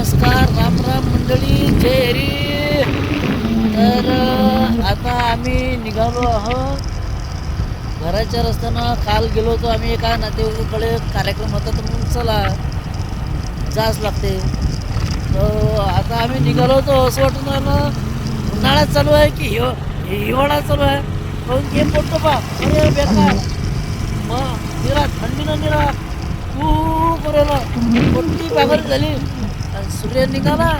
नमस्कार राम राम मंडळी जय हरी. तर आता आम्ही निघालो आहोत. घराच्या रस्त्यानं काल गेलो होतो आम्ही एका नातेवाईकडे कार्यक्रम होता तर मग चला जाच लागते. तर आता आम्ही निघालो होतो असं वाटून राहिलं उन्हाळा चालू आहे की हिव हिवाळा चालू आहे? काहून गेम पडतो बा. अरे बेकार. मग निरा थंडीनं निरा खूप बरं कोणती पागल झाली. सूर्य निघाला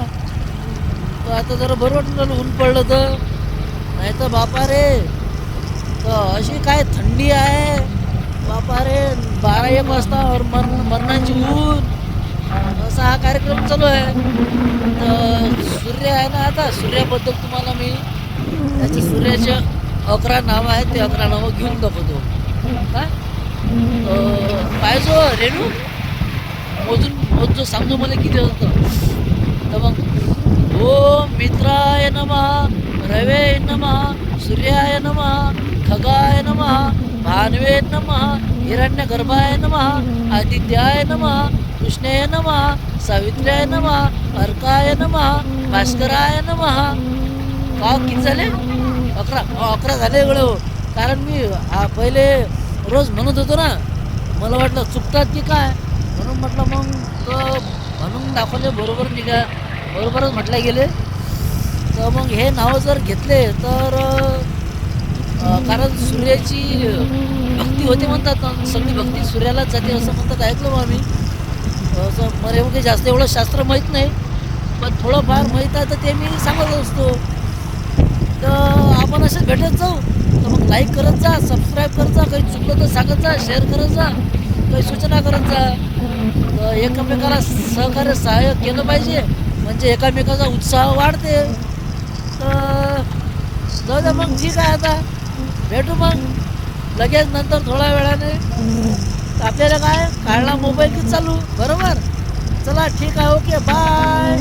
तर आता जरा बरं वाटलं ऊन पडलं तर. नाही तर बापा रे तर अशी काय थंडी आहे. बापा रे बारा एक वाजता और मरण मरणाची ऊन. असा हा कार्यक्रम चालू आहे. तर सूर्य आहे ना आता. सूर्याबद्दल तुम्हाला मी त्याचे सूर्याचे अकरा नावं आहेत. ते अकरा नावं घेऊन दाखवतो. काय पाहिजो हो, रेणू. मोजून मोजो सांगतो मला किती होतं. तर मग ओम मित्राय नमहा रवे नमहा सूर्याय नमः खगाय नमः भानवे नमहा हिरण्य गर्भाय नमहा आदित्याय नमः कृष्णाय नमहा सावित्र्याय नमः अर्काय नमः भास्कराय नमः. का किती झाले? अकरा. अकरा झाले गळे हो. कारण मी हा पहिले रोज म्हणत होतो ना मला वाटलं चुकतात की काय? म्हणून म्हटलं मग म्हणून दाखवले बरोबर निघा. बरोबरच म्हटले गेले. तर मग हे नाव जर घेतले तर कारण सूर्याची भक्ती होते म्हणतात. सगळी भक्ती सूर्यालाच जाते असं म्हणतात ऐकलो मग आम्ही. असं मला काही जास्त एवढं शास्त्र माहीत नाही. पण थोडंफार माहीत आहे तर ते मी सांगत असतो. तर आपण असे भेटत जाऊ. तर मग लाईक करत जा सबस्क्राईब करत जा काही चुकलं तर सांगत जा शेअर करत जा काही सूचना करत जा. एकमेकाला सहकार्य सहाय्य केलं पाहिजे. म्हणजे एकामेकाचा उत्साह वाढते. तर जाऊ द्या मग ठीक आहे आता. भेटू मग. लगेच नंतर थोड्या वेळाने. आपल्याला काय? काढला मोबाईल की चालू? बरोबर? चला ठीक आहे ओके बाय